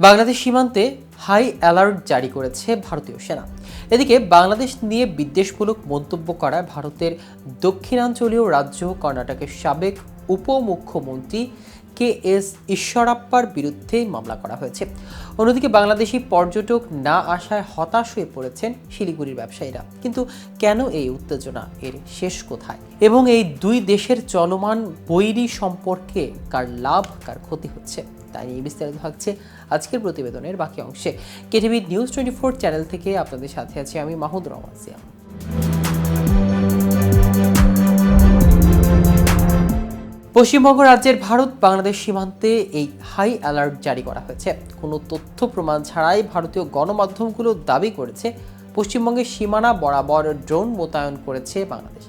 বাংলাদেশ সীমান্তে high alert জারি করেছে ভারতীয় সেনা। এদিকে বাংলাদেশ নিয়ে বিদ্বেষমূলক মন্তব্য করায় ভারতের দক্ষিণাঞ্চলীয় রাজ্য কর্ণাটকের সাবেক উপমুখ্যমন্ত্রী কে এস ঈশ্বরাপ্পার বিরুদ্ধে মামলা করা হয়েছে। অন্যদিকে বাংলাদেশি পর্যটক না আসায় হতাশ হয়ে পড়েছেন শিলিগুড়ির ব্যবসায়ীরা। কিন্তু কেন এই উত্তেজনা? এর শেষ কোথায়? এবং এই দুই দেশের চলমান বৈরী সম্পর্কে কার লাভ, কার ক্ষতি হচ্ছে? তাই নিয়ে বিস্তারিত থাকছে আজকের প্রতিবেদনের বাকি অংশে। KTV news twenty four channel থেকে আপনাদের সাথে আছি আমি মাহুদ রহমান সিয়াম। পশ্চিমবঙ্গ রাজ্যের ভারত বাংলাদেশ সীমান্তে এই হাই অ্যালার্ট জারি করা হয়েছে। কোনো তথ্য প্রমাণ ছাড়াই ভারতীয় গণমাধ্যমগুলো দাবি করেছে পশ্চিমবঙ্গের সীমানা বরাবর ড্রোন মোতায়েন করেছে বাংলাদেশ।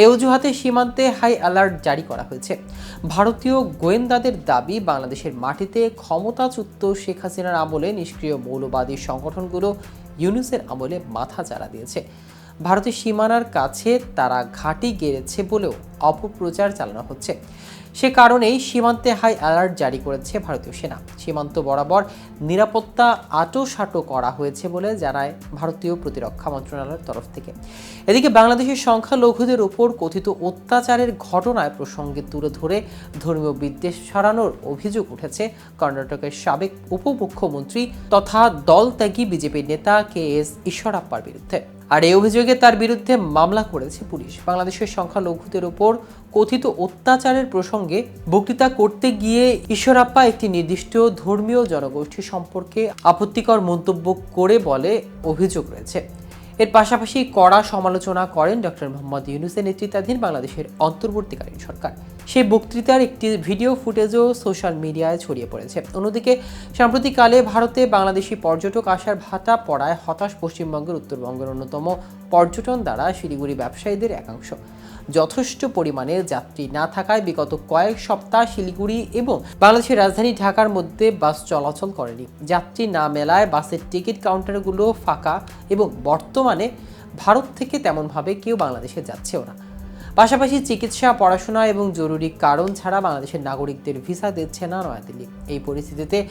এই অজুহাতে সীমান্তে হাই অ্যালার্ট জারি করা হয়েছে। ভারতীয় গোয়েন্দাদের দাবি, বাংলাদেশের মাটিতে ক্ষমতাচ্যুত শেখ হাসিনার আমলে নিষ্ক্রিয় মৌলবাদী সংগঠনগুলো ইউনুসের আমলে মাথা চারা দিয়েছে। ভারতের সীমানার কাছে তারা ঘাঁটি গেড়েছে বলেও অপপ্রচার চালানো হচ্ছে। সে কারণেই সীমান্তে হাই অ্যালার্ট জারি করেছে ভারতীয় সেনা। সীমান্ত বরাবর নিরাপত্তা আটোসাটো করা হয়েছে বলে জানায় ভারতীয় প্রতিরক্ষা মন্ত্রণালয়ের তরফ থেকে। এদিকে বাংলাদেশের সংখ্যালঘুদের উপর কথিত অত্যাচারের ঘটনায় প্রসঙ্গে তুলে ধরে ধর্মীয় বিদ্বেষ ছড়ানোর অভিযোগ উঠেছে কর্ণাটকের সাবেক উপমুখ্যমন্ত্রী তথা দলত্যাগী বিজেপির নেতা কে এস ঈশ্বরাপ্পার বিরুদ্ধে। আর এই অভিযোগে তার বিরুদ্ধে মামলা করেছে পুলিশ। বাংলাদেশের সংখ্যালঘুদের ওপর কথিত অত্যাচারের প্রসঙ্গে বক্তৃতা করতে গিয়ে ঈশ্বরাপ্পা একটি নির্দিষ্ট ধর্মীয় জনগোষ্ঠী সম্পর্কে আপত্তিকর মন্তব্য করে বলে অভিযোগ রয়েছে। এর পাশাপাশি কড়া সমালোচনা করেন ডক্টর মোহাম্মদ ইউনুসের নেতৃত্বাধীন বাংলাদেশের অন্তর্বর্তীকালীন সরকার। সেই বক্তৃতার একটি ভিডিও ফুটেজও সোশ্যাল মিডিয়ায় ছড়িয়ে পড়েছে। অন্যদিকে, সাম্প্রতিককালে ভারতে বাংলাদেশি পর্যটক আসার ভাতা পড়ায় হতাশ পশ্চিমবঙ্গের উত্তরবঙ্গের অন্যতম পর্যটন দ্বারা শিলিগুড়ি ব্যবসায়ীদের একাংশ। যথেষ্ট পরিমাণে যাত্রী না থাকায় বিগত কয়েক সপ্তাহ শিলিগুড়ি এবং বাংলাদেশের রাজধানী ঢাকার মধ্যে বাস চলাচল করেনি। যাত্রী না মেলায় বাসের টিকিট কাউন্টারগুলো ফাঁকা এবং বর্তমানে ভারত থেকে তেমনভাবে কেউ বাংলাদেশে যাচ্ছেও না। পাশাপাশি চিকিৎসা, পড়াশোনা এবং জরুরি কারণ ছাড়া বাংলাদেশের নাগরিকদের ভিসা দিচ্ছে না নয়াদিল্লি। এই পরিস্থিতিতে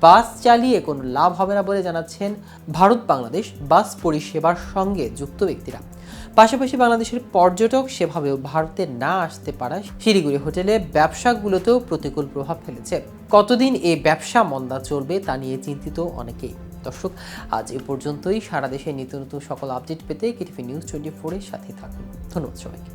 বাস চালিয়ে কোনো লাভ হবে না বলে জানাচ্ছেন ভারত বাংলাদেশ বাস পরিষেবার সঙ্গে যুক্ত ব্যক্তিরা। পাশাপাশি বাংলাদেশের পর্যটক সেভাবেও ভারতে না আসতে পারায় শিলিগুড়ি হোটেলে ব্যবসাগুলোতেও প্রতিকূল প্রভাব ফেলেছে। কতদিন এই ব্যবসা মন্দা চলবে তা নিয়ে চিন্তিত অনেকেই। দর্শক, আজ এ পর্যন্তই। সারা দেশে নিত্য নতুন সকল আপডেট পেতে কেটিভি নিউজ টোয়েন্টি ফোরের সাথে থাকুন। ধন্যবাদ সবাইকে।